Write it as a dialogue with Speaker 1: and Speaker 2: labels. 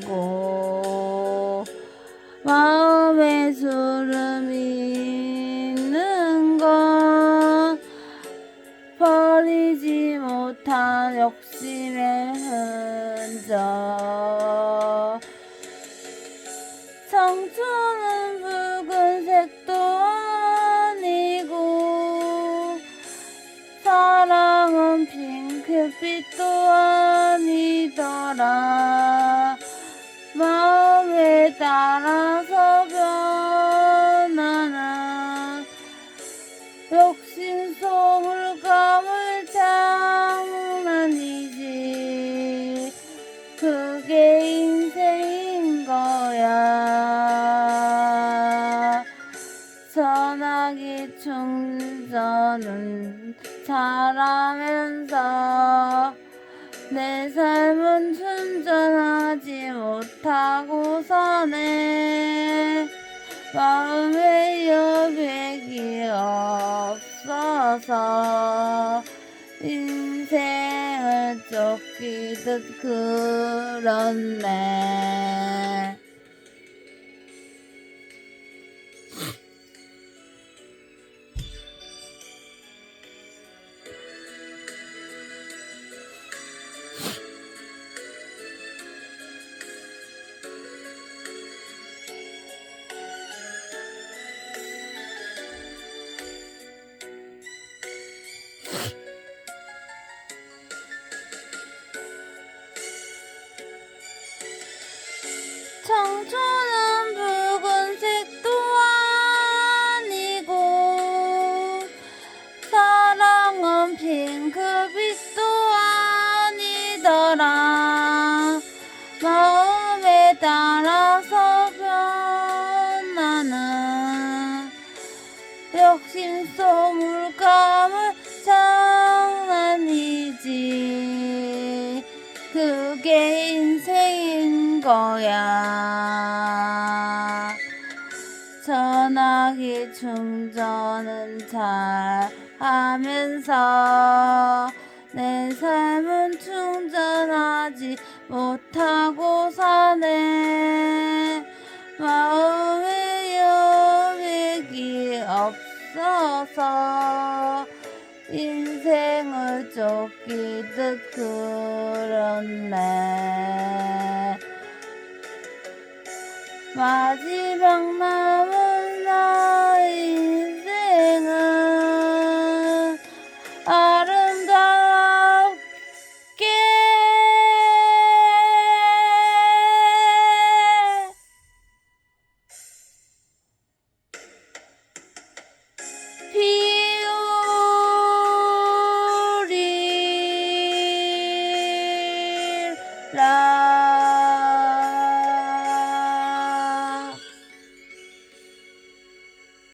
Speaker 1: 훈장이고 마음에 주름이 있는 건 버리지 못한 욕심의 흔적. 청춘은 붉은색도 아니고 사랑은 핑크빛도 아니더라 마음에 따라서 변하는 욕심 소물감을 장난이지. 그게 인생인 거야. 전화기 충전은 잘하면서 내 삶은 충전하지 못하고 사네. 마음의 여백이 없어서 인생을 쫓기듯 그렇네 아니더라 마음에 따라서 변하는 욕심 소물감을 장난이지. 그게 인생인 거야. 전화기 충전은 잘 하면서 내 삶은 충전하지 못하고 사네. 마음에 여백이 없어서 인생을 쫓기듯 그렇네. 마지막 남은 Love.